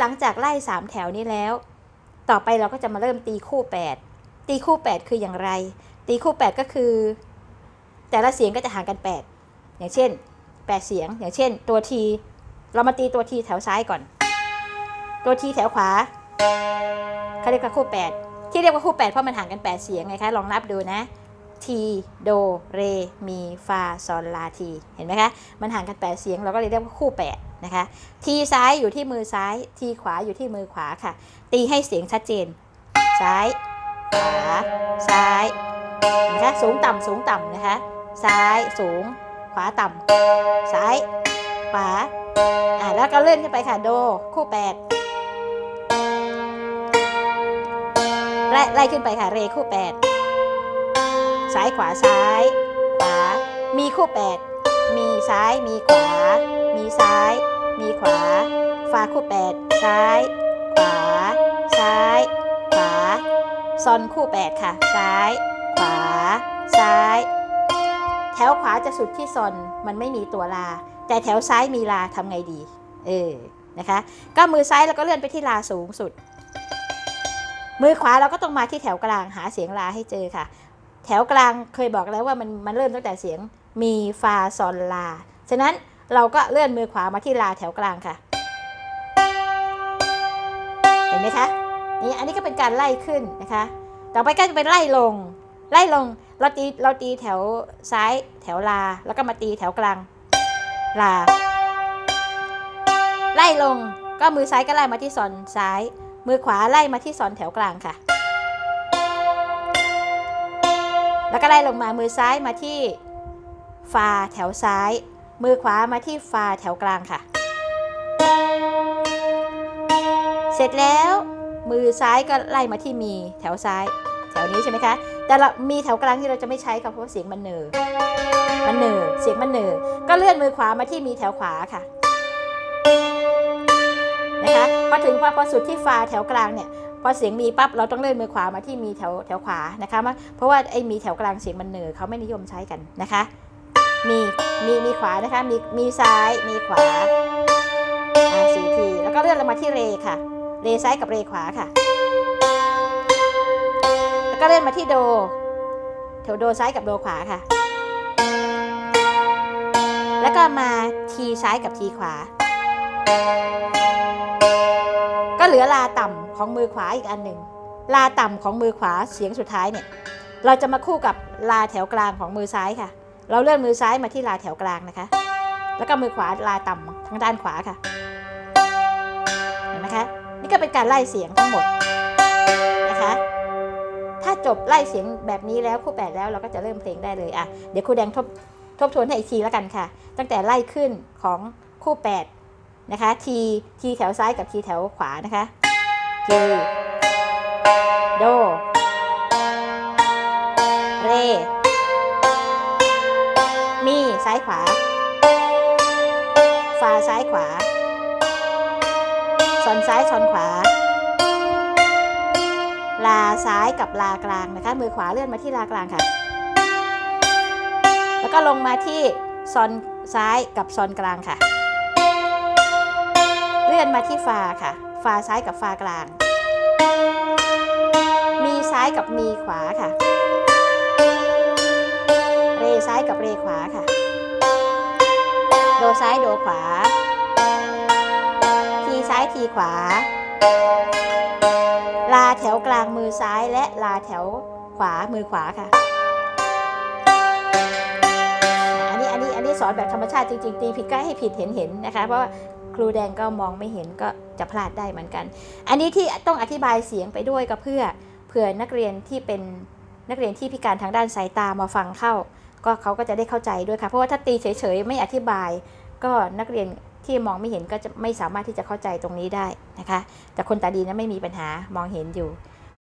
หลังจากไล่3แถวนี้แล้ว ต่อไปเราก็จะมาเริ่มตีคู่8ตีคู่8คืออย่างไร ตีคู่8ก็คือ แต่ละเสียงก็จะห่างกัน8อย่างเช่น8เสียง อย่างเช่น ตัวทีเรามาตีตัวทีแถวซ้ายก่อน ตัวทีแถวขวาเขาเรียกว่าคู่8ที่เรียกว่าคู่8เพราะมันห่างกัน8เสียงไงคะลองนับดูนะ ทีโดเรมีฟาซอลลาทีเห็นไหมคะ มันห่างกัน 8 เสียง เราก็เลยเรียกว่าคู่ 8 นะคะทีซ้ายอยู่ที่มือซ้ายทีขวาอยู่ที่มือขวาค่ะ ตีให้เสียงชัดเจน ซ้ายขวาซ้ายนะคะสูงต่ำสูงต่ำนะคะ ซ้ายสูง ขวาต่ำซ้าย ขวาอ่าแล้วก็เลื่อนขึ้นไปค่ะโดคู่8ไล่ไล่ขึ้นไปค่ะเรคู่8 ซ้ายขวาซ้าย ขวา มีคู่ 8 มีซ้ายมีขวา มีซ้าย มีขวาฟาคู่ 8 ซ้าย ขวา ซ้าย ขวาซอนคู่ 8 ค่ะ ซ้าย ขวา ซ้าย แถวขวาจะสุดที่ซอนมันไม่มีตัวลา แต่แถวซ้ายมีลาทำไงดี เออนะคะก็มือซ้ายเราก็เลื่อนไปที่ลาสูงสุด มือขวาเราก็ต้องมาที่แถวกลางหาเสียงลาให้เจอค่ะ แถวกลางเคยบอกแล้วว่ามันมันเริ่มตั้งแต่เสียงมีฟาซอนลา ฉะนั้นเราก็เลื่อนมือขวามาที่ลาแถวกลางค่ะ เห็นไหมคะ นี่อันนี้ก็เป็นการไล่ขึ้นนะคะ ต่อไปก็จะเป็นไล่ลง ไล่ลง เราตีเราตีแถวซ้ายแถวลา แล้วก็มาตีแถวกลาง ลา ไล่ลงก็มือซ้ายก็ไล่มาที่ซอนซ้าย มือขวาไล่มาที่ซอนแถวกลางค่ะ แล้วก็ไล่ลงมามือซ้ายมาที่ฟาแถวซ้าย มือขวามาที่ฟาแถวกลางค่ะ เสร็จแล้วมือซ้ายก็ไล่มาที่มีแถวซ้าย แถวนี้ใช่ไหมคะ แต่เรามีแถวกลางที่เราจะไม่ใช้ค่ะเพราะว่าเสียงมันเนอมันเนอเสียงมันเนอก็เลื่อนมือขวามาที่มีแถวขวาค่ะ นะคะพอถึงพอพอสุดที่ฟาแถวกลางเนี่ย พอเสียงมีปั๊บเราต้องเลื่อนมือขวามาที่มีแถวแถวขวานะคะมาเพราะว่าไอ้มีแถวกลางเสียงมันเหนือเขาไม่นิยมใช้กันนะคะ มีมีมีขวานะคะมีมีซ้ายมีขวาอ่าสี่ทีแล้วก็เลื่อนลงมาที่เรค่ะ เรซ้ายกับเรขวาค่ะ แล้วก็เลื่อนมาที่โดแถวโดซ้ายกับโดขวาค่ะ แล้วก็มาทีซ้ายกับทีขวา ก็เหลือลาต่ำ ของมือขวาอีกอันหนึ่งลาต่ำของมือขวาเสียงสุดท้ายเนี่ยเราจะมาคู่กับลาแถวกลางของมือซ้ายค่ะ เราเลื่อนมือซ้ายมาที่ลาแถวกลางนะคะ แล้วก็มือขวาลาต่ำทางด้านขวาค่ะเห็นไหมคะนี่ก็เป็นการไล่เสียงทั้งหมดนะคะ ถ้าจบไล่เสียงแบบนี้แล้วคู่แปดแล้วเราก็จะเริ่มเพลงได้เลยอะเดี๋ยวครูแดงทบทบทวนให้อีกทีแล้วกันค่ะ ตั้งแต่ไล่ขึ้นของคู่แปดนะคะทีทีแถวซ้ายกับทีแถวขวานะคะ ทีโด เร มีซ้ายขวา ฟาซ้ายขวาซอนซ้ายซอนขวา ลาซ้ายกับลากลางนะคะ มือขวาเลื่อนมาที่ลากลางค่ะ แล้วก็ลงมาที่ซอนซ้ายกับซอนกลางค่ะ เลื่อนมาที่ฟาค่ะ ฟาซ้ายกับฟากลาง มีซ้ายกับมีขวาค่ะ เรซ้ายกับเรขวาค่ะ โดซ้ายโดขวา ทีซ้ายทีขวา ลาแถวกลางมือซ้ายและลาแถวขวามือขวาค่ะอันนี้อันนี้อันนี้สอนแบบธรรมชาติจริงๆตีผิดก็ให้ผิดเห็นเห็นๆนะคะ เพราะว่าครูแดงก็มองไม่เห็นก็ จะพลาดได้เหมือนกัน อันนี้ที่ต้องอธิบายเสียงไปด้วยก็เพื่อเผื่อนักเรียนที่เป็นนักเรียนที่พิการทางด้านสายตามาฟังเข้า ก็เขาก็จะได้เข้าใจด้วยค่ะ เพราะว่าถ้าตีเฉยๆไม่อธิบาย ก็นักเรียนที่มองไม่เห็นก็จะไม่สามารถที่จะเข้าใจตรงนี้ได้นะคะ แต่คนตาดีนั้นไม่มีปัญหามองเห็นอยู่